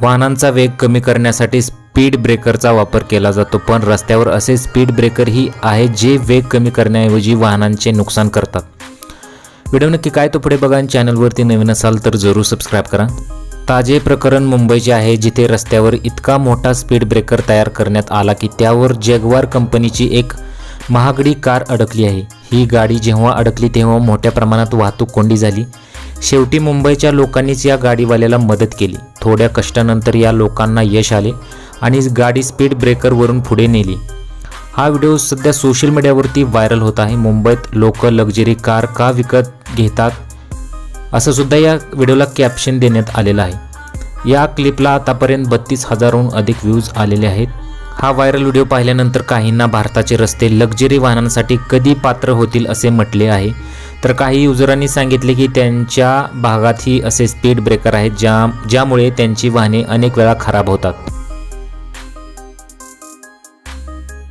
वाहनांचा वेग कमी करण्यासाठी स्पीड ब्रेकरचा वापर केला जातो पण रस्त्यावर असे स्पीड ब्रेकरही आहेत जे वेग कमी करण्याऐवजी वाहनांचे नुकसान करतात. व्हिडिओ नक्की काय तो पुढे बघा आणि चॅनलवरती नवीन असाल तर जरूर सबस्क्राईब करा. ताजे प्रकरण मुंबईचे आहे जिथे रस्त्यावर इतका मोठा स्पीड ब्रेकर तयार करण्यात आला की त्यावर जगवार कंपनीची एक महागडी कार अडकली आहे. ही गाडी जेव्हा अडकली तेव्हा मोठ्या प्रमाणात वाहतूक कोंडी झाली. शेवटी मुंबईच्या लोकांनीच या गाडीवाल्याला मदत केली. थोड्या कष्टानंतर या लोकांना यश आले आणि गाडी स्पीड ब्रेकरवरून पुढे नेली. हा व्हिडिओ सध्या सोशल मीडियावरती व्हायरल होत आहे. मुंबईत लोक लक्झरी कार का विकत घेतात असं सुद्धा या व्हिडिओला कॅप्शन देण्यात आलेलं आहे. या क्लिपला आतापर्यंत बत्तीस हजारहून अधिक व्ह्यूज आलेले आहेत. हा व्हायरल व्हिडिओ पाहिल्यानंतर काहींना भारताचे रस्ते लक्झरी वाहनांसाठी कधी पात्र होतील असे म्हटले आहे. तर काही युजरांनी सांगितले की त्यांच्या भागातही असे स्पीड ब्रेकर आहेत ज्या ज्यामुळे त्यांची वाहने अनेक वेळा खराब होतात.